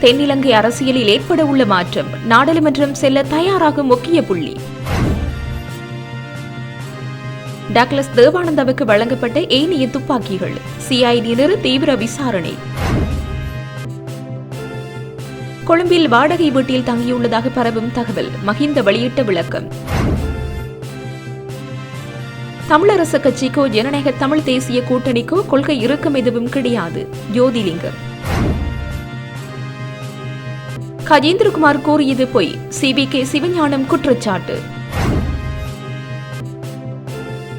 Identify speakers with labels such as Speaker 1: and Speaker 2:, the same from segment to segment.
Speaker 1: தென்னிலங்கை அரசியலில் ஏற்பட உள்ள மாற்றம் நாடாளுமன்றம் செல்ல தயாராகும் முக்கிய புள்ளி. டக்ளஸ் தேவானந்தாவுக்கு வழங்கப்பட்ட ஏனைய துப்பாக்கிகள். சிஐடியினர் தீவிர விசாரணை. கொழும்பில் வாடகை வீட்டில் தங்கியுள்ளதாக பரவும் தகவல் மஹிந்த வெளியிட்ட விளக்கம். தமிழரசு கட்சிக்கோ ஜனநாயக தமிழ் தேசிய கூட்டணிக்கோ கொள்கை இறுக்கம் எதுவும் கிடையாது. ஜோதிலிங்கம். கஜேந்திரகுமார் கூறியது பொய் சிபி கே சிவஞானம் குற்றச்சாட்டு.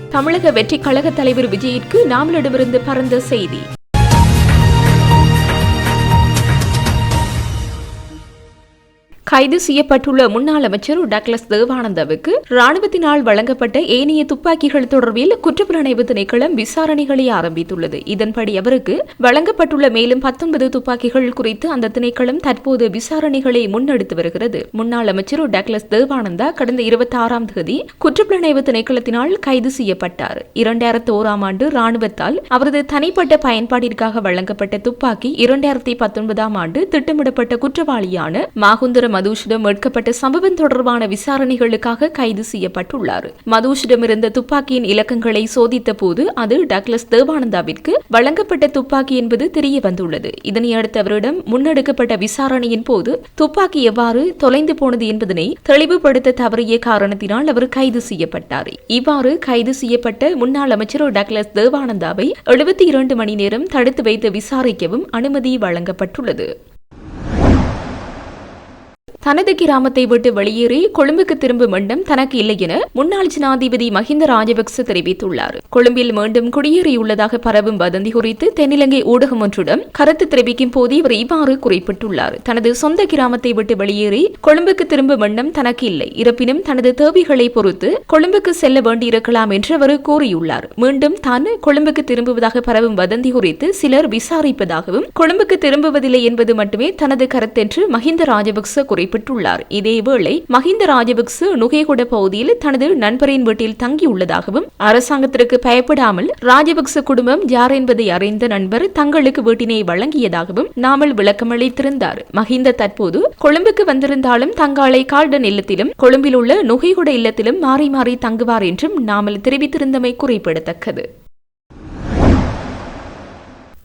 Speaker 1: தமிழக வெற்றி கழக தலைவர் விஜயிற்கு நாமலிடமிருந்து பறந்த செய்தி. கைது செய்யப்பட்டுள்ள முன்னாள் அமைச்சர் டக்ளஸ் தேவானந்தாவுக்கு ராணுவத்தினால் வழங்கப்பட்ட ஏனைய துப்பாக்கிகள் தொடர்பில் குற்றப்புலனாய்வு திணைக்களம் விசாரணைகளை ஆரம்பித்துள்ளது. இதன்படி அவருக்கு வழங்கப்பட்டுள்ள மேலும் பத்தொன்பது துப்பாக்கிகள் குறித்து அந்த திணைக்களம் தற்போது விசாரணைகளை முன்னெடுத்து வருகிறது. முன்னாள் அமைச்சர் டக்ளஸ் தேவானந்தா கடந்த இருபத்தி ஆறாம் தேதி குற்றப்புலனாய்வு திணைக்களத்தினால் கைது செய்யப்பட்டார். இரண்டாயிரத்தி ஓராம் ஆண்டு ராணுவத்தால் அவரது தனிப்பட்ட பயன்பாட்டிற்காக வழங்கப்பட்ட துப்பாக்கி இரண்டாயிரத்தி பத்தொன்பதாம் ஆண்டு திட்டமிடப்பட்ட குற்றவாளியான மாகுந்தர மதுஷிடம் மீட்கப்பட்ட சம்பவம் தொடர்பான விசாரணைகளுக்காக கைது செய்யப்பட்டுள்ளார். மதூஷிடம் இருந்த துப்பாக்கியின் இலக்கங்களை சோதித்த போது அது டக்ளஸ் தேவானந்தாவிற்கு வழங்கப்பட்ட துப்பாக்கி என்பது தெரிய வந்துள்ளது இதனையடுத்து அவரிடம் முன்னெடுக்கப்பட்ட விசாரணையின் போது துப்பாக்கி எவ்வாறு தொலைந்து போனது என்பதனை தெளிவுபடுத்த தவறிய காரணத்தினால் அவர் கைது செய்யப்பட்டார். இவ்வாறு கைது செய்யப்பட்ட முன்னாள் அமைச்சர் டக்லஸ் தேவானந்தாவை எழுபத்தி இரண்டு மணி நேரம் தடுத்து வைத்து விசாரிக்கவும் அனுமதி வழங்கப்பட்டுள்ளது. தனது கிராமத்தை விட்டு வெளியேறி கொழும்புக்கு திரும்பும் எண்ணம் தனக்கு இல்லை என முன்னாள் ஜனாதிபதி மஹிந்த ராஜபக்ச தெரிவித்துள்ளார். கொழும்பில் மீண்டும் குடியேறியுள்ளதாக பரவும் வதந்தி குறித்து தென்னிலங்கை ஊடகம் ஒன்றுடன் கருத்து தெரிவிக்கும் போது இவர் இவ்வாறு குறிப்பிட்டுள்ளார். தனது சொந்த கிராமத்தை விட்டு வெளியேறி கொழும்புக்கு திரும்பும் எண்ணம் தனக்கு இல்லை. இருப்பினும் தனது தேவைகளை பொறுத்து கொழும்புக்கு செல்ல வேண்டியிருக்கலாம் என்று அவர் கூறியுள்ளார். மீண்டும் தான் கொழும்புக்கு திரும்புவதாக பரவும் வதந்தி குறித்து சிலர் விசாரிப்பதாகவும் கொழும்புக்கு திரும்புவதில்லை என்பது மட்டுமே தனது கருத்தென்று மஹிந்த ராஜபக்ச குறிப்பிட்டார் குறிப்பிட்டுள்ளார் இதேவேளை மஹிந்த ராஜபக்ச நுகேகுட பகுதியில் தனது நண்பரின் வீட்டில் தங்கியுள்ளதாகவும் அரசாங்கத்திற்கு பயப்படாமல் ராஜபக்ச குடும்பம் யார் என்பதை அறிந்த நண்பர் தங்களுக்கு வீட்டினை வழங்கியதாகவும் நாமல் விளக்கமளித்திருந்தார் மஹிந்த தற்போது கொழும்புக்கு வந்திருந்தாலும் தங்காலை கால்டன் இல்லத்திலும் கொழும்பில் உள்ள நுகைகுட இல்லத்திலும் மாறி மாறி தங்குவார் என்றும் நாமல் தெரிவித்திருந்தமை குறிப்பிடத்தக்கது.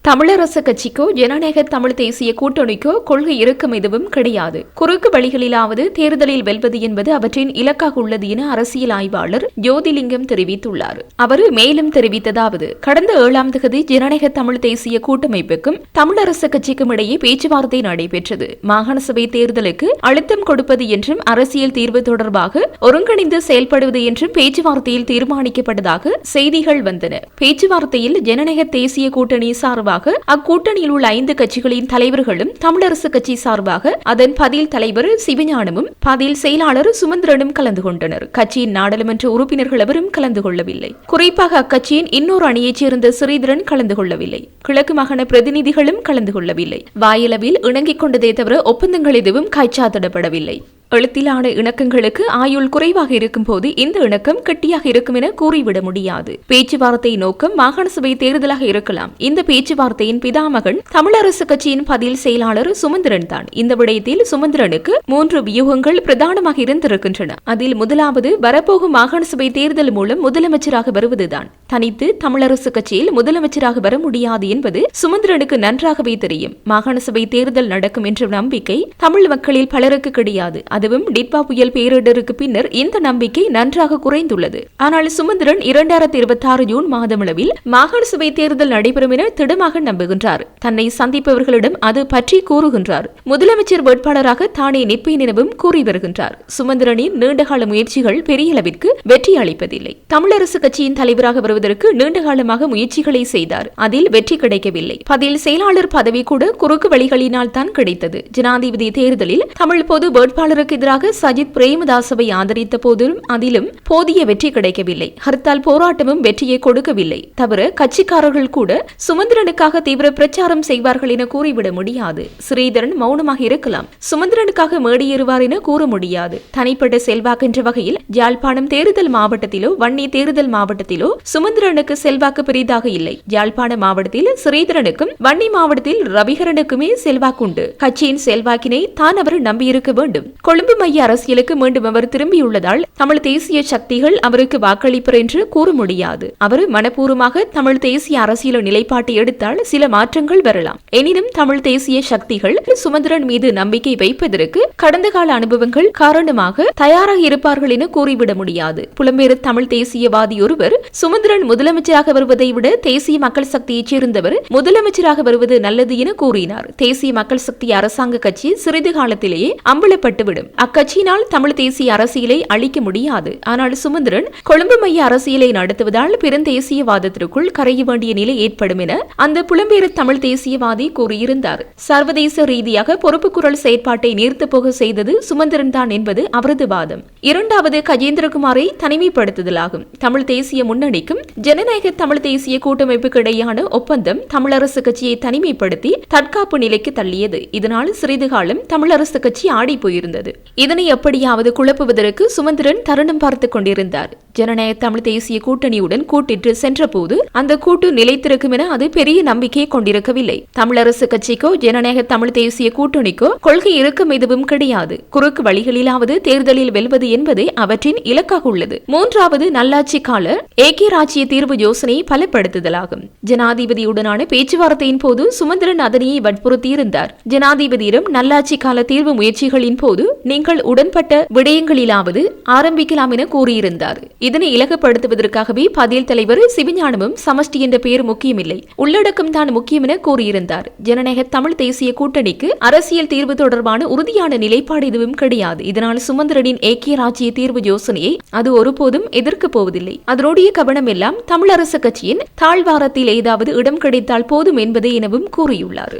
Speaker 1: தமிழரசு கட்சிக்கோ ஜனநாயக தமிழ் தேசிய கூட்டணிக்கோ கொள்கை இறக்கம் எதுவும் கிடையாது. குறுக்கு வழிகளிலாவது தேர்தலில் வெல்வது என்பது அவற்றின் இலக்காக உள்ளது என அரசியல் ஆய்வாளர் ஜோதிலிங்கம் தெரிவித்துள்ளார். அவர் மேலும் தெரிவித்ததாவது கடந்த ஏழாம் தகுதி ஜனநாயக தமிழ் தேசிய கூட்டமைப்புக்கும் தமிழரசு கட்சிக்கும் இடையே பேச்சுவார்த்தை நடைபெற்றது. மாகாண சபை தேர்தலுக்கு அழுத்தம் கொடுப்பது என்றும் அரசியல் தீர்வு தொடர்பாக ஒருங்கிணைந்து செயல்படுவது என்றும் பேச்சுவார்த்தையில் தீர்மானிக்கப்பட்டதாக செய்திகள் வந்தன. பேச்சுவார்த்தையில் ஜனநாயக தேசிய கூட்டணி சார்பாக சார்பாக அக்கூட்டணியில் உள்ள ஐந்து கட்சிகளின் தலைவர்களும் தமிழரசு கட்சி சார்பாக அதன் பதில் தலைவர் சிவஞானமும் பதில் செயலாளர் சுமந்திரனும் கலந்து கொண்டனர். கட்சியின் நாடாளுமன்ற உறுப்பினர்கள் எவரும் கலந்து கொள்ளவில்லை. குறிப்பாக அக்கட்சியின் இன்னொரு அணியைச் சேர்ந்த ஸ்ரீதரன் கலந்து கொள்ளவில்லை. கிழக்கு மாகாண பிரதிநிதிகளும் கலந்து கொள்ளவில்லை. வாயளவில் இணங்கிக் கொண்டதே தவிர ஒப்பந்தங்கள் எதுவும் கைச்சாத்திடப்படவில்லை. எழுத்திலான இணக்கங்களுக்கு ஆயுள் குறைவாக இருக்கும் போது இந்த இணக்கம் கெட்டியாக இருக்கும் என கூறிவிட முடியாது. பேச்சுவார்த்தை நோக்கம் மாகாண சபை தேர்தலாக இருக்கலாம். இந்த பேச்சுவார்த்தையின் பிதாமகன் தமிழரசு கட்சியின் பதில் செயலாளர் சுமந்திரன் தான். இந்த விடயத்தில் சுமந்திரனுக்கு மூன்று வியூகங்கள் பிரதானமாக இருந்திருக்கின்றன. அதில் முதலாவது வரப்போகும் மாகாண சபை தேர்தல் மூலம் முதலமைச்சராக வருவதுதான். தனித்து தமிழரசு கட்சியில் முதலமைச்சராக வர முடியாது என்பது சுமந்திரனுக்கு நன்றாகவே தெரியும். மாகாண சபை தேர்தல் நடக்கும் என்ற நம்பிக்கை தமிழ் மக்களில் பலருக்கு கிடையாது. அதுவும் டிட்பா புயல் பேரிடருக்கு பின்னர் இந்த நம்பிக்கை நன்றாக குறைந்துள்ளது. ஆனால் சுமந்திரன் இரண்டாயிரத்தி இருபத்தி ஆறு ஜூன் மாதமளவில் மாகாண சபை தேர்தல் நடைபெறும் என திடமாக நம்புகின்றார். தன்னை சந்திப்பவர்களிடம் அது பற்றி கூறுகின்றார். முதலமைச்சர் வேட்பாளராக தானே நிற்பேன் எனவும் கூறி வருகின்றார். சுமந்திரனின் நீண்டகால முயற்சிகள் பெரிய அளவிற்கு வெற்றி அளிப்பதில்லை. தமிழரசு கட்சியின் தலைவராக வருவதற்கு நீண்டகாலமாக முயற்சிகளை செய்தார். அதில் வெற்றி கிடைக்கவில்லை. பதில் செயலாளர் பதவி கூட குறுக்கு வழிகளினால் தான் கிடைத்தது. ஜனாதிபதி தேர்தலில் தமிழ் பொது வேட்பாளருக்கு ஹர்த்தாலுக்கு எதிராக சஜித் பிரேமதாசவை ஆதரித்த போதிலும் அதிலும் போதிய வெற்றி கிடைக்கவில்லை. ஹர்த்தால் போராட்டமும் வெற்றியை கொடுக்கவில்லை. தவிர கட்சிக்காரர்கள் கூட சுமந்திரனுக்காக தீவிர பிரச்சாரம் செய்வார்கள் என கூறிவிட முடியாது. ஸ்ரீதரன் மௌனமாக இருக்கலாம். சுமந்திரனுக்காக மேடியேறுவார் என கூற முடியாது. தனிப்பட்ட செல்வாக்கின்ற வகையில் யாழ்ப்பாணம் தேர்தல் மாவட்டத்திலோ வன்னி தேர்தல் மாவட்டத்திலோ சுமந்திரனுக்கு செல்வாக்கு பெரிதாக இல்லை. யாழ்ப்பாண மாவட்டத்தில் ஸ்ரீதரனுக்கும் வன்னி மாவட்டத்தில் ரவிகரனுக்குமே செல்வாக்குண்டு. கட்சியின் செல்வாக்கினை தான் அவர் நம்பியிருக்க வேண்டும். கொழும்பு மைய அரசியலுக்கு மீண்டும் அவர் திரும்பியுள்ளதால் தமிழ் தேசிய சக்திகள் அவருக்கு வாக்களிப்பர் என்று கூற முடியாது. அவர் மனப்பூர்வமாக தமிழ் தேசிய அரசியல் நிலைப்பாட்டை எடுத்தால் சில மாற்றங்கள் வரலாம். எனினும் தமிழ் தேசிய சக்திகள் சுமந்திரன் மீது நம்பிக்கை வைப்பதற்கு கடந்த கால அனுபவங்கள் காரணமாக தயாராக இருப்பார்கள் என கூறிவிட முடியாது. புலம்பெயர் தமிழ் தேசியவாதி ஒருவர் சுமந்திரன் முதலமைச்சராக வருவதை விட தேசிய மக்கள் சக்தியைச் சேர்ந்தவர் முதலமைச்சராக வருவது நல்லது என கூறினார். தேசிய மக்கள் சக்தி அரசாங்க கட்சி சிறிது காலத்திலேயே அம்பலப்பட்டுவிடும். அக்கட்சியினால் தமிழ் தேசிய அரசியலை அழிக்க முடியாது. ஆனால் சுமந்திரன் கொழும்பு மைய அரசியலை நடத்துவதால் பெருந்தேசியவாதத்திற்குள் கரைய வேண்டிய நிலை ஏற்படும் என அந்த புலம்பெயர் தமிழ் தேசியவாதி கூறியிருந்தார். சர்வதேச ரீதியாக பொறுப்பு குரல் செயற்பாட்டை நீர்த்து போக செய்தது சுமந்திரன் தான் என்பது அவரது வாதம். இரண்டாவது கஜேந்திரகுமாரை தனிமைப்படுத்துதலாகும். தமிழ் தேசிய முன்னணிக்கும் ஜனநாயக தமிழ் தேசிய கூட்டமைப்புக்கு இடையான ஒப்பந்தம் தமிழரசு கட்சியை தனிமைப்படுத்தி தற்காப்பு நிலைக்கு தள்ளியது. இதனால் சிறிது காலம் தமிழரசு கட்சி ஆடி போயிருந்தது. இதனை எப்படியாவது குழப்புவதற்கு சுமந்திரன் தருணம் பார்த்துக் கொண்டிருந்தார். ஜனநாயக தமிழ் தேசிய கூட்டணியுடன் கூட்டிட்டு சென்றபோது அந்த கூட்டு நிலைத்திருக்கும் என அது பெரிய நம்பிக்கையை கொண்டிருக்கவில்லை. தமிழரசு கட்சிக்கோ ஜனநாயக தமிழ் தேசிய கூட்டணிக்கோ கொள்கை இருக்கும் எதுவும் கிடையாது. குறுக்கு வழிகளிலாவது தேர்தலில் வெல்வது என்பதே அவற்றின் இலக்காக உள்ளது. மூன்றாவது நல்லாட்சி கால ஏகே ராஜ்ய தீர்வு யோசனையை பலப்படுத்துதலாகும். ஜனாதிபதியுடனான பேச்சுவார்த்தையின் போது சுமந்திரன் அதனையை வற்புறுத்தியிருந்தார். ஜனாதிபதியிடம் நல்லாட்சி கால தீர்வு முயற்சிகளின் போது நீங்கள் உடன்பட்ட விடயங்களிலாவது ஆரம்பிக்கலாம் என கூறியிருந்தார். இதனை இலகப்படுத்துவதற்காகவே பதில் தலைவர் சிவஞானமும் சமஷ்டி என்ற பெயர் முக்கியமில்லை. உள்ளடக்கம் தான் முக்கியம் என கூறியிருந்தார். ஜனநாயக தமிழ் தேசிய கூட்டணிக்கு அரசியல் தீர்வு தொடர்பான உறுதியான நிலைப்பாடு எதுவும் கிடையாது. இதனால் சுமந்திரனின் ஏக்கிய ராஜ்ய தீர்வு யோசனையை அது ஒருபோதும் எதிர்க்கப் போவதில்லை. அதனுடைய கவனம் எல்லாம் தமிழரசு கட்சியின் தாழ்வாரத்தில் ஏதாவது இடம் கிடைத்தால் போதும் என்பதே எனவும் கூறியுள்ளார்.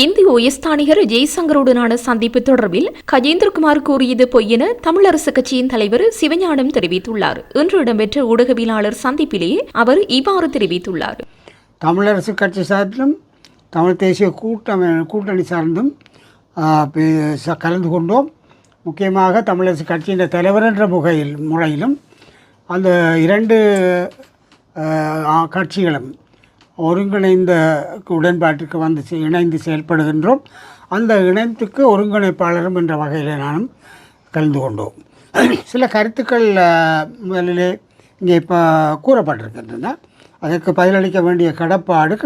Speaker 1: இந்திய உயஸ்தானிகர் ஜெய்சங்கருடனான சந்திப்பு தொடர்பில் கஜேந்திரகுமார் கூறியது பொய் என தமிழரசு கட்சியின் தலைவர் சிவஞானம் தெரிவித்துள்ளார். இன்று இடம்பெற்ற ஊடகவியலாளர் சந்திப்பிலேயே அவர் இவ்வாறு தெரிவித்துள்ளார்.
Speaker 2: தமிழரசு கட்சி சார்பிலும் தமிழ் தேசிய கூட்டம் கூட்டணி சார்ந்தும் கலந்து கொண்டோம். முக்கியமாக தமிழரசு கட்சியின் தலைவர் என்ற முகையில் முறையிலும் அந்த இரண்டு கட்சிகளும் ஒருங்கிணைந்த உடன்பாட்டிற்கு வந்து செ- இணைந்து செயல்படுகின்றோம். அந்த இணைத்துக்கு ஒருங்கிணைப்பாளரும் என்ற வகையில் நானும் கலந்து கொண்டோம். சில கருத்துக்கள் முதலிலே இங்கே இப்போ கூறப்பட்டிருக்கின்றன. அதற்கு பதிலளிக்க வேண்டிய கடப்பாடு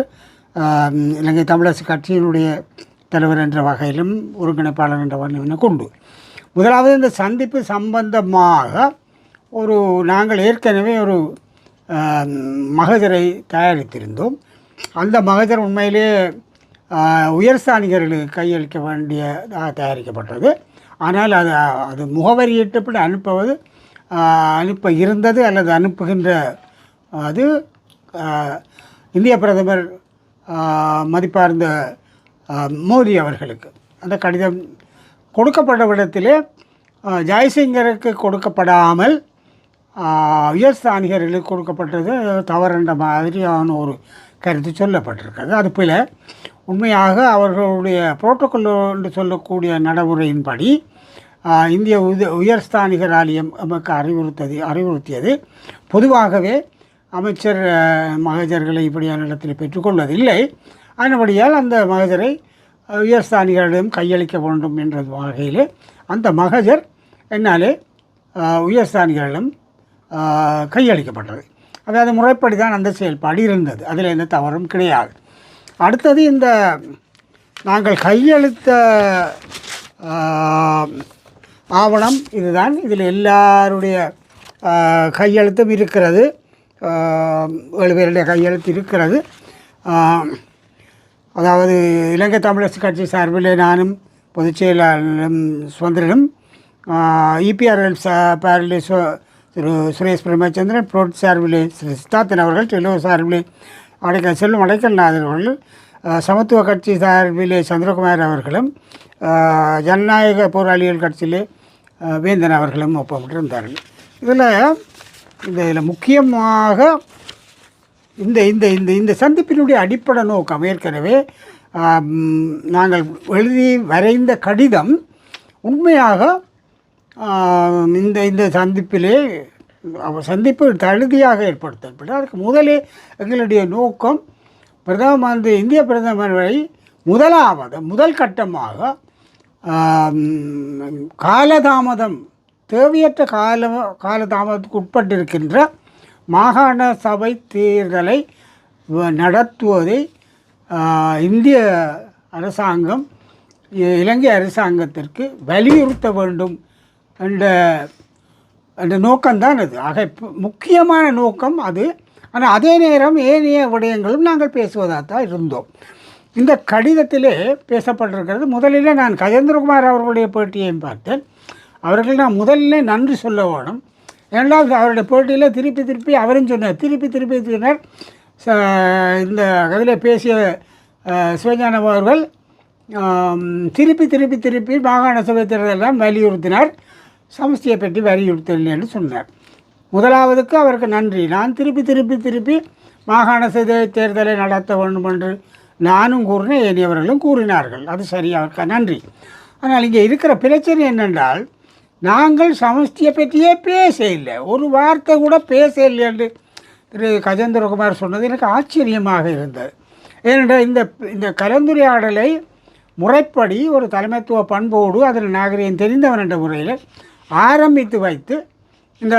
Speaker 2: இலங்கை தமிழரசு கட்சியினுடைய தலைவர் என்ற வகையிலும் ஒருங்கிணைப்பாளர் என்ற வகையிலும் கொண்டு முதலாவது இந்த சந்திப்பு சம்பந்தமாக ஒரு நாங்கள் ஏற்கனவே ஒரு மகதரை மகஜரை தயாரித்திருந்தோம். அந்த மகஜர் உண்மையிலே ஆ, உயர்ஸ்தானிகர்களுக்கு கையளிக்க வேண்டியதாக தயாரிக்கப்பட்டது. ஆனால் அது அது முகவரியிட்டபடி அனுப்புவது அனுப்ப இருந்தது அல்லது அனுப்புகின்ற அது இந்திய பிரதமர் மதிப்பார்ந்த மோதி மோடி அவர்களுக்கு. அந்த கடிதம் கொடுக்கப்பட்ட விடத்திலே ஜெயசிங்கருக்கு கொடுக்கப்படாமல் உயர்ஸ்தானிகர்களுக்கு கொடுக்கப்பட்டது தவறுன்ற மாதிரியான ஒரு கருத்து சொல்லப்பட்டிருக்கிறது. அது போல உண்மையாக அவர்களுடைய புரோட்டோக்கல் என்று சொல்லக்கூடிய நடைமுறையின்படி இந்திய உத உயர்ஸ்தானிகர் ஆலயம் நமக்கு அறிவுறுத்தது அறிவுறுத்தியது. பொதுவாகவே அமைச்சர் மகஜர்களை இப்படியான இடத்தில் பெற்றுக்கொள்வதில்லை. அதன்படியால் அந்த மகஜரை உயர்ஸ்தானிகளிடம் கையளிக்க வேண்டும் என்ற வகையில் அந்த மகஜர் என்னாலே உயர்ஸ்தானிகளிடம் கையளிக்கப்பட்டது. அதாவது முறைப்படி தான் அந்த செயல்பாடு இருந்தது. அதில் எந்த தவறும் கிடையாது. அடுத்தது இந்த நாங்கள் கையெழுத்த ஆவணம் இதுதான். இதில் எல்லாருடைய கையெழுத்தும் இருக்கிறது. ஏழு பேருடைய கையெழுத்து இருக்கிறது. அதாவது இலங்கை தமிழரசு கட்சி சார்பில் நானும் பொதுச் செயலாளரும் சுதந்திரனும் இபிஆர்எல் சார்பில் சு திரு சுரேஷ் பிரேமச்சந்திரன் புரோட் சார்பிலே திரு சித்தார்த்தன் அவர்கள் டெல்லூர் சார்பிலே அடைக்கல் செல்லும் அடைக்கல்நாதன் அவர்கள் சமத்துவ கட்சி சார்பிலே சந்திரகுமார் அவர்களும் ஜனநாயக போராளிகள் கட்சியிலே வேந்தன் அவர்களும் ஒப்பமிட்டிருந்தார்கள். இதில் இந்த இதில் முக்கியமாக இந்த இந்த இந்த இந்த சந்திப்பினுடைய அடிப்படை நோக்கம் ஏற்கனவே நாங்கள் எழுதி வரைந்த கடிதம் உண்மையாக இந்த இந்த சந்திப்பிலே அவர் சந்திப்பு தழுதியாக ஏற்படுத்தப்பட்டு அதுக்கு முதலே எங்களுடைய நோக்கம் பிரதம மந்திரி இந்திய பிரதமர் முதலாவது முதல் கட்டமாக காலதாமதம் தேவையற்ற கால காலதாமதத்துக்கு உட்பட்டிருக்கின்ற மாகாண சபை தேர்தலை நடத்துவதை இந்திய அரசாங்கம் இலங்கை அரசாங்கத்திற்கு வலியுறுத்த வேண்டும் அந்த அந்த நோக்கம்தான் அது. ஆக முக்கியமான நோக்கம் அது. ஆனால் அதே நேரம் ஏனைய விடயங்களும் நாங்கள் பேசுவதாக தான் இருந்தோம். இந்த கடிதத்திலே பேசப்பட்டிருக்கிறது முதலில் நான் கஜேந்திரகுமார் அவர்களுடைய பேட்டியையும் பார்த்தேன். அவர்கள் நான் முதல்ல நன்றி சொல்ல வேணும். இரண்டாவது அவருடைய பேட்டியில் திருப்பி திருப்பி அவரும் சொன்னார். திருப்பி திருப்பி சொன்னார். ச- இந்த அதில் பேசிய சிவஞானம் அவர்கள் திருப்பி திருப்பி திருப்பி மாகாண சபை தேர்தலெல்லாம் வலியுறுத்தினார். சமஸ்தியை பற்றி வலியுறுத்தல் என்று சொன்னார். முதலாவதுக்கு அவருக்கு நன்றி. நான் திருப்பி திருப்பி திருப்பி மாகாண சபை தேர்தலை நடத்த வேண்டும் என்று நானும் கூறினேன். ஏனையவர்களும் கூறினார்கள். அது சரி அவருக்கு நன்றி. ஆனால் இங்கே இருக்கிற பிரச்சனை என்னென்றால் நாங்கள் சமஸ்தியை பற்றியே பேச இல்லை ஒரு வார்த்தை கூட பேச இல்லை என்று திரு கஜேந்திரகுமார் சொன்னது எனக்கு ஆச்சரியமாக இருந்தது. ஏனென்றால் இந்த இந்த கலந்துரையாடலை முறைப்படி ஒரு தலைமைத்துவ பண்போடு அதில் நாகரிகம் தெரிந்தவன் என்ற முறையில் ஆரம்பித்து வைத்து இந்த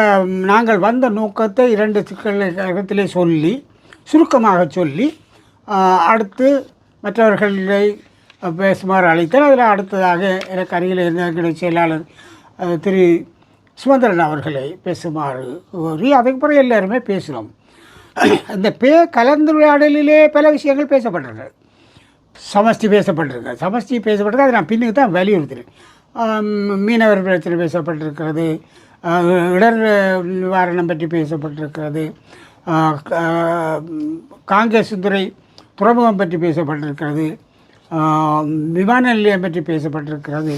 Speaker 2: நாங்கள் வந்த நோக்கத்தை இரண்டு சிக்கலத்திலே சொல்லி சுருக்கமாக சொல்லி அடுத்து மற்றவர்களை பேசுமாறு அழைத்தால். அதில் அடுத்ததாக எனக்கு அருகில் இருந்த எங்களுடைய செயலாளர் திரு சுமந்திரன் அவர்களை பேசுமாறு கூறி அதுக்கப்புறம் பிறகு எல்லாருமே பேசினோம். இந்த பே கலந்துரையாடலிலே பல விஷயங்கள் பேசப்பட்டிருக்கு. சமஷ்டி பேசப்பட்டிருக்கு. சமஷ்டி பேசப்பட்டிருக்கு. அதை நான் பின்னுக்கு தான் வலியுறுத்துறேன் மீனவர் பிரச்சனை பேசப்பட்டிருக்கிறது. இடர் நிவாரணம் பற்றி பேசப்பட்டிருக்கிறது. காங்கிரஸ் துறை துறைமுகம் பற்றி பேசப்பட்டிருக்கிறது. விமான நிலையம் பற்றி பேசப்பட்டிருக்கிறது.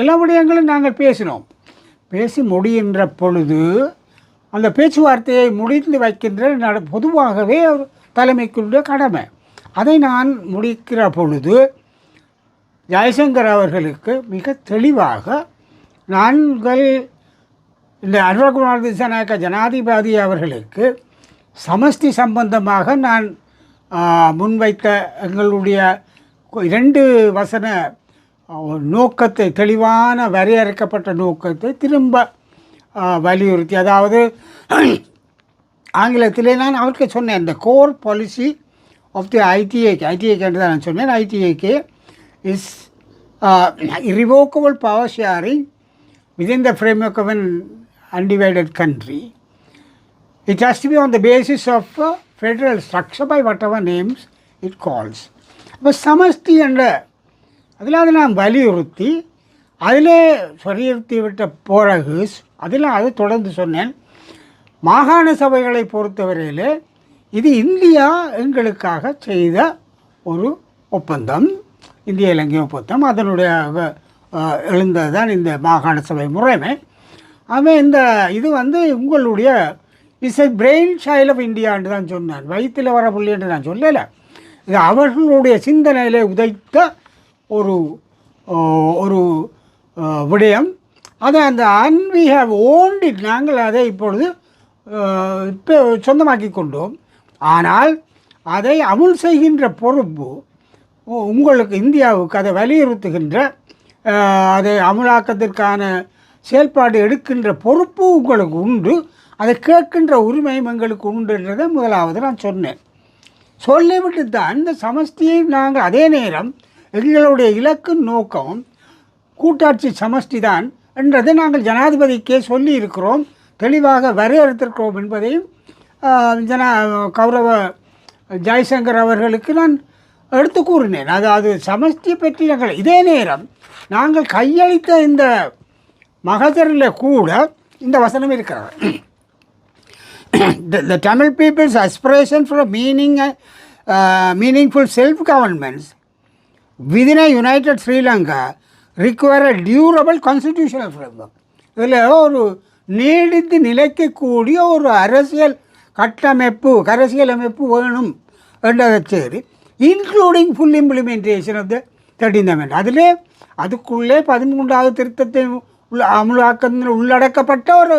Speaker 2: எல்லா விடயங்களும் நாங்கள் பேசினோம். பேசி முடிகின்ற பொழுது அந்த பேச்சுவார்த்தையை முடிந்து வைக்கின்ற நட பொதுவாகவே ஒரு தலைமைக்குள்ள கடமை. அதை நான் முடிக்கிற பொழுது ஜெயசங்கர் அவர்களுக்கு மிக தெளிவாக நாங்கள் இந்த அனுரகுமார் திசநாயக்க ஜனாதிபதி அவர்களுக்கு சமஷ்டி சம்பந்தமாக நான் முன்வைத்த எங்களுடைய இரண்டு வசன நோக்கத்தை தெளிவான வரையறுக்கப்பட்ட நோக்கத்தை திரும்ப வலியுறுத்தி அதாவது ஆங்கிலத்திலே நான் அவருக்கு சொன்னேன் இந்த core policy of the ITI ITI என்று தான் நான் சொன்னேன் ஐடிஏக்கு is irrevocable power sharing within the framework of an undivided country. It has to be on the basis of a federal structure by whatever names it calls. அப்போ சமஷ்டி என்ற அதில் அதை நான் வலியுறுத்தி அதிலே வலியுறுத்தி விட்ட பிறகு அதில் அது தொடர்ந்து சொன்னேன் மாகாண சபைகளை பொறுத்தவரையில் இது இந்தியா எங்களுக்காக செய்த ஒரு ஒப்பந்தம் இந்திய இலங்கை ஒப்பந்தம். அதனுடைய எழுந்ததுதான் எழுந்தது தான் இந்த மாகாண சபை முறைமை. அவன் இந்த இது வந்து உங்களுடைய is a brain child of இந்தியான்னு தான் சொன்னான். வயிற்றில் வர புள்ளி என்று நான் சொல்லலை. இது அவர்களுடைய சிந்தனையிலே உதைத்த ஒரு ஒரு விடயம். அதை அந்த அன்வி ஹவ் ஓண்டி நாங்கள் அதை இப்பொழுது இப்போ சொந்தமாக்கி கொண்டோம். ஆனால் அதை அமுல் செய்கின்ற பொறுப்பு உங்களுக்கு இந்தியாவுக்கு அதை வலியுறுத்துகின்ற அதை அமலாக்கத்திற்கான செயல்பாடு எடுக்கின்ற பொறுப்பு உங்களுக்கு உண்டு அதை கேட்கின்ற உரிமையும் எங்களுக்கு உண்டுன்றதை முதலாவது நான் சொன்னேன். சொல்லிவிட்டு தான் இந்த சமஷ்டியை நாங்கள் அதே நேரம் எங்களுடைய இலக்கு நோக்கம் கூட்டாட்சி சமஷ்டி தான் என்றதை நாங்கள் ஜனாதிபதிக்கே சொல்லியிருக்கிறோம் தெளிவாக வரையறுத்திருக்கிறோம் என்பதையும் ஜனா கௌரவ ஜெய்சங்கர் அவர்களுக்கு நான் எடுத்து கூறினேன் அது அது சமஷ்டியை பற்றி நாங்கள் இதே நேரம் நாங்கள் கையளித்த இந்த மகஜரில் கூட இந்த வசனம் இருக்கிறார் the the Tamil people's aspiration for meaning meaningful self governments within a united Sri Lanka require a durable constitutional framework இதில் ஒரு நீடித்து நிலைக்கக்கூடிய ஒரு அரசியல் கட்டமைப்பு அரசியலமைப்பு வேணும் என்றதை சரி including full implementation of the thirteen amend அதிலே அதுக்குள்ளே பதிமூன்றாவது திருத்தத்தை உள்ள அமுலாக்கத்தில் உள்ளடக்கப்பட்ட ஒரு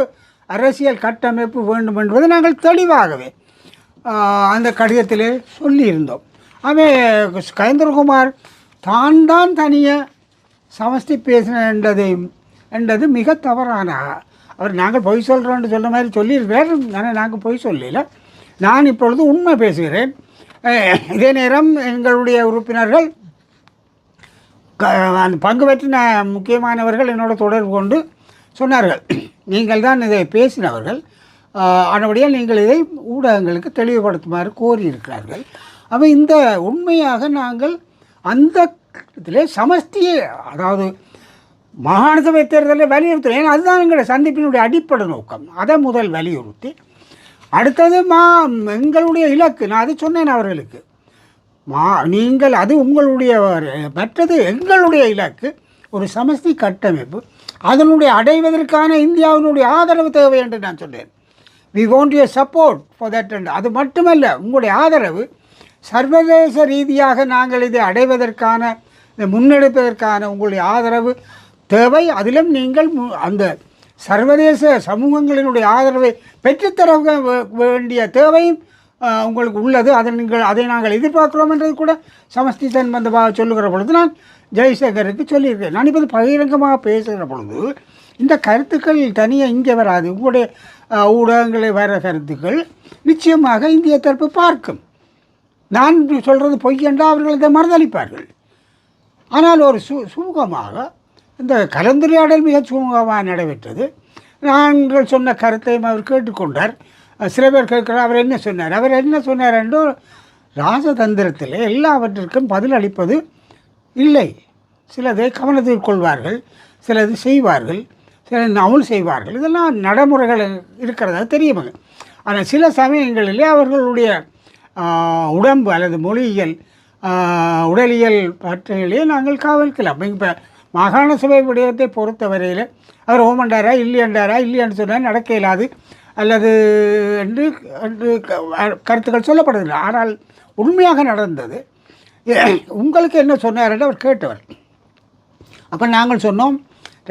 Speaker 2: அரசியல் கட்டமைப்பு வேண்டும் என்பதை நாங்கள் தெளிவாகவே அந்த கடிதத்தில் சொல்லியிருந்தோம். அவன் கயந்திரகுமார் தான் தான் தனியாக சமஸ்தி பேசின என்றதையும் என்றது மிக தவறான அவர் நாங்கள் பொய் சொல்கிறோன்னு சொன்ன மாதிரி சொல்லியிருக்கிறார் ஆனால் நாங்கள் பொய் சொல்லல. நான் இப்பொழுது உண்மை பேசுகிறேன். இதே நேரம் எங்களுடைய உறுப்பினர்கள் க- அந்த பங்கு பெற்றின முக்கியமானவர்கள் என்னோட தொடர்பு கொண்டு சொன்னார்கள். நீங்கள் தான் இதை பேசினவர்கள். ஆனபடியால் நீங்கள் இதை ஊடகங்களுக்கு தெளிவுபடுத்துமாறு கோரியிருக்கிறார்கள். அப்போ இந்த உண்மையாக நாங்கள் அந்த இதிலே சமஸ்தியை அதாவது மாகாண சபை தேர்தலில் வலியுறுத்துறோம் ஏன்னா அதுதான் எங்களுடைய சந்திப்பினுடைய அடிப்படை நோக்கம். அதை முதல் வலியுறுத்தி அடுத்தது மா எங்களுடைய இலக்கு. நான் அது சொன்னேன் அவர்களுக்கு. மா நீங்கள் அது உங்களுடைய மற்றது எங்களுடைய இலக்கு. ஒரு சமஸ்தி கட்டமைப்பு. அதனுடைய அடைவதற்கான இந்தியாவினுடைய ஆதரவு தேவை என்று நான் சொன்னேன். We want you support for that and அது மட்டுமல்ல உங்களுடைய ஆதரவு. சர்வதேச ரீதியாக நாங்கள் இதை அடைவதற்கான இதை முன்னெடுப்பதற்கான உங்களுடைய ஆதரவு தேவை. அதிலும் நீங்கள் மு- அந்த சர்வதேச சமூகங்களினுடைய ஆதரவை பெற்றுத்தர வே- வேண்டிய தேவையும் உங்களுக்கு உள்ளது. அதை நீங்கள் அதை நாங்கள் எதிர்பார்க்கிறோம் என்றது கூட சமஸ்தி சம்பந்தமாக சொல்லுகிற பொழுது நான் ஜெய்சேகருக்கு சொல்லியிருக்கேன். நான் இப்போது பகிரங்கமாக பேசுகிற பொழுது இந்த கருத்துக்கள் தனியாக இங்கே வராது. உங்களுடைய ஊடகங்களில் வர கருத்துக்கள் நிச்சயமாக இந்திய தரப்பு பார்க்கும். நான் சொல்கிறது பொய் என்றால் அவர்கள் இதை மறுதளிப்பார்கள். ஆனால் ஒரு சு சுமூகமாக இந்த கலந்துரையாடல் மிக சுமூகமாக நடைபெற்றது. நாங்கள் சொன்ன கருத்தையும் அவர் கேட்டுக்கொண்டார். சில பேர் கேட்கிறார் அவர் என்ன சொன்னார்? அவர் என்ன சொன்னார் என்றோ ராஜதந்திரத்தில் எல்லாவற்றிற்கும் பதில் அளிப்பது இல்லை. சிலதை கவனத்தில் கொள்வார்கள் சிலது செய்வார்கள் சில அமுல் செய்வார்கள். இதெல்லாம் நடைமுறைகள் இருக்கிறதா தெரியுமாங்க ஆனால் சில சமயங்களிலே அவர்களுடைய உடம்பு அல்லது மொழியியல் உடலியல் பற்றிலே நாங்கள் காவல்கலாம் இப்போ மாகாண சபை விடயத்தை பொறுத்தவரையில் அவர் ஓமண்டாரா இல்லையண்டாரா இல்லையான்னு சொன்னால் நடக்க இயலாது. அல்லது என்று என்று கருத்துக்கள் சொல்லப்படுகிறது ஆனால் உண்மையாக நடந்தது. உங்களுக்கு என்ன சொன்னார் என்று அவர் கேட்டவர். அப்போ நாங்கள் சொன்னோம்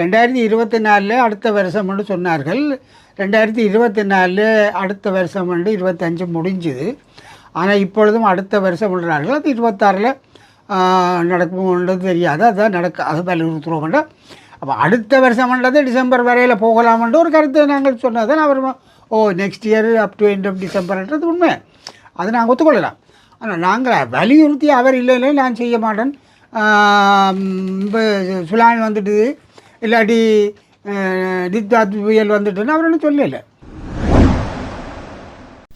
Speaker 2: ரெண்டாயிரத்தி இருபத்தி நாலில் அடுத்த வருஷம் என்று சொன்னார்கள். ரெண்டாயிரத்தி இருபத்தி நாலில் அடுத்த வருஷம் என்று இருபத்தஞ்சு முடிஞ்சுது. ஆனால் இப்பொழுதும் அடுத்த வருஷம் விடுறார்கள் அது இருபத்தாறில் நடக்கும்ன்றது தெரியாது. அதுதான் நடக்க. அது வலியுறுத்துகிறோம்ன்ற அப்போ அடுத்த வருஷம்ன்றது டிசம்பர் வரையில் போகலாம்ன்ற ஒரு கருத்தை நாங்கள் சொன்னதான் அவர் ஓ next year up to end of டிசம்பர்ன்றது உண்மை. அதை நாங்கள் ஒத்துக்கொள்ளலாம். ஆனால் நாங்கள் வலியுறுத்தி அவர் இல்லை இல்லை நான் செய்ய மாட்டேன். இப்போ சுலாமி வந்துட்டு இல்லாட்டி தித்தாத் புயல் வந்துட்டுன்னு அவர் ஒன்றும் சொல்லலை.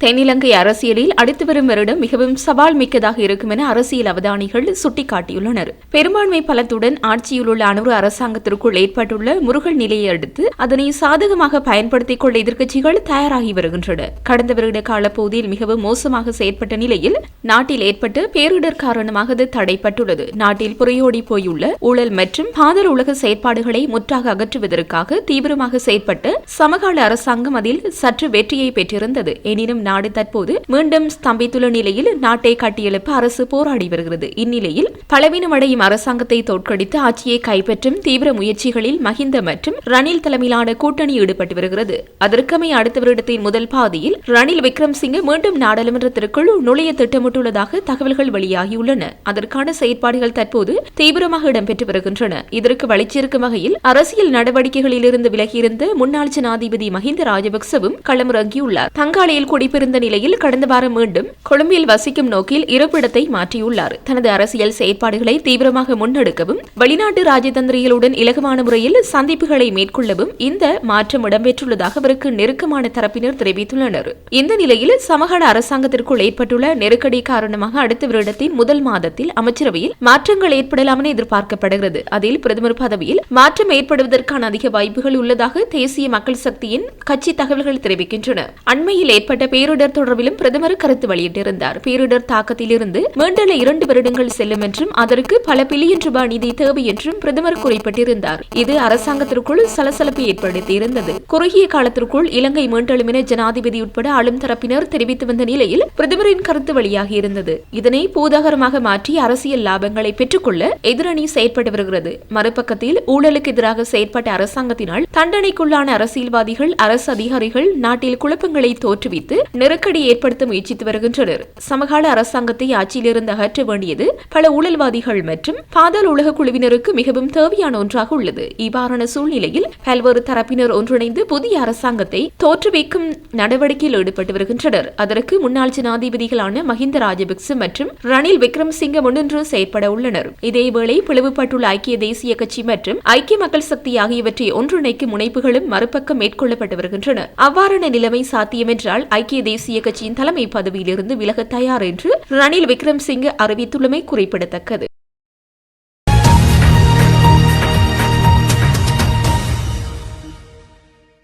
Speaker 1: தென்னிலங்கை அரசியலில் அடுத்து வரும் வருடம் மிகவும் சவால் மிக்கதாக இருக்கும் என அரசியல் அவதானிகள் சுட்டிக்காட்டியுள்ளனர். பெரும்பான்மை பலத்துடன் ஆட்சியில் உள்ள அனுரு அரசாங்கத்திற்குள் ஏற்பட்டுள்ள முருகல் நிலையை அடுத்து அதனை சாதகமாக பயன்படுத்திக் கொள்ள எதிர்க்கட்சிகள் தயாராகி வருகின்றன. கடந்த வருட காலப்பகுதியில் மிகவும் மோசமாக செயற்பட்ட நிலையில் நாட்டில் ஏற்பட்ட பேரிடர் காரணமாக அது தடைப்பட்டுள்ளது. நாட்டில் புறையோடி போயுள்ள ஊழல் மற்றும் பாதல் உலக செயற்பாடுகளை முற்றாக அகற்றுவதற்காக தீவிரமாக செயற்பட்ட சமகால அரசாங்கம் அதில் சற்று வெற்றியை பெற்றிருந்தது. எனினும் நாடு தற்போது மீண்டும் ஸ்தம்பித்துள்ள நிலையில் நாட்டை கட்டியெழுப்ப அரசு போராடி வருகிறது. இந்நிலையில் பலவீனமடையும் அரசாங்கத்தை தோற்கடித்து ஆட்சியை கைப்பற்றும் தீவிர முயற்சிகளில் மஹிந்த மற்றும் ரணில் தலைமையிலான கூட்டணி ஈடுபட்டு வருகிறது. அதற்கமை அடுத்த வருடத்தின் முதல் பாதியில் ரணில் விக்ரம்சிங்கே மீண்டும் நாடாளுமன்றத்திற்குள் நுழைய திட்டமிட்டுள்ளதாக தகவல்கள் வெளியாகியுள்ளன. அதற்கான செயற்பாடுகள் தற்போது தீவிரமாக இடம்பெற்று வருகின்றன. இதற்கு வலிச்சிருக்கும் வகையில் அரசியல் நடவடிக்கைகளிலிருந்து விலகியிருந்த முன்னாள் ஜனாதிபதி மஹிந்த ராஜபக்சவும் களமிறங்கியுள்ளார். தங்காலையில் குடிபெயர்ந்த நிலையில் கடந்த வாரம் மீண்டும் கொழும்பில் வசிக்கும் நோக்கில் இருப்பிடத்தை மாற்றியுள்ளார். தனது அரசியல் செயற்பாடுகளை தீவிரமாக முன்னெடுக்கவும் வெளிநாட்டு ராஜதந்திரிகளுடன் இலகுவான முறையில் சந்திப்புகளை மேற்கொள்ளவும் இந்த மாற்றம் இடம்பெற்றுள்ளதாக அவருக்கு நெருக்கமான தரப்பினர் தெரிவித்துள்ளனர். இந்த நிலையில் சமகால அரசாங்கத்திற்குள் ஏற்பட்டுள்ள நெருக்கடி காரணமாக அடுத்த வருடத்தின் முதல் மாதத்தில் அமைச்சரவையில் மாற்றங்கள் ஏற்படலாம் என எதிர்பார்க்கப்படுகிறது. அதில் பிரதமர் பதவியில் மாற்றம் ஏற்படுவதற்கான அதிக வாய்ப்புகள் உள்ளதாக தேசிய மக்கள் சக்தியின் கட்சி தகவல்கள் தெரிவிக்கின்றன. அண்மையில் ஏற்பட்ட பேர் பேரிடர் தொடர்பிலும் பிரதமர் கருத்து வெளியிட்டிருந்தார். பேரிடர் தாக்கத்திலிருந்து மீண்டெழ இரண்டு வருடங்கள் செல்லும் என்றும் அதற்கு பல பில்லியன் ரூபாய் நிதி தேவை என்றும் பிரதமர் குறிப்பிட்டிருந்தார். இது அரசாங்கத்திற்குள் சலசலப்பை ஏற்படுத்தியிருந்தது. குறுகிய காலத்திற்குள் இலங்கை மீண்டலும் என ஜனாதிபதி உட்பட ஆளும் தரப்பினர் தெரிவித்து வந்த நிலையில் பிரதமரின் கருத்து வெளியாகி இருந்தது. இதனை பூதாகரமாக மாற்றி அரசியல் லாபங்களை பெற்றுக்கொள்ள எதிரணி செயற்பட்டு வருகிறது. மறுபக்கத்தில் ஊழலுக்கு எதிராக செயற்பட்ட அரசாங்கத்தினால் தண்டனைக்குள்ளான அரசியல்வாதிகள் அரசு அதிகாரிகள் நாட்டில் குழப்பங்களை தோற்றுவித்து நெருக்கடி ஏற்படுத்த முயற்சித்து வருகின்றனர். சமகால அரசாங்கத்தை ஆட்சியிலிருந்து அகற்ற வேண்டியது பல ஊழல்வாதிகள் மற்றும் பாதாள உலக குழுவினருக்கு மிகவும் தேவையான ஒன்றாக உள்ளது. இவ்வாறான சூழ்நிலையில் பல்வேறு தரப்பினர் ஒன்றிணைந்து புதிய அரசாங்கத்தை தோற்றுவிக்கும் நடவடிக்கையில் ஈடுபட்டு வருகின்றனர். அதற்கு முன்னாள் ஜனாதிபதிகளான மஹிந்த ராஜபக்ச மற்றும் ரணில் விக்ரம்சிங்க முன்னின்று செயற்பட உள்ளனர். இதேவேளை பிளவுபட்டுள்ள ஐக்கிய தேசிய கட்சி மற்றும் ஐக்கிய மக்கள் சக்தி ஆகியவற்றை ஒன்றிணைக்கும் முனைப்புகளும் மறுபக்கம் மேற்கொள்ளப்பட்டு வருகின்றன. அவ்வாறான நிலைமை சாத்தியமென்றால் ஐக்கிய ஐக்கிய தேசிய கட்சியின் தலைமை பதவியிலிருந்து விலக தயார் என்று ரணில் விக்ரம்சிங்க அறிவித்துள்ளமை குறிப்பிடத்தக்கது.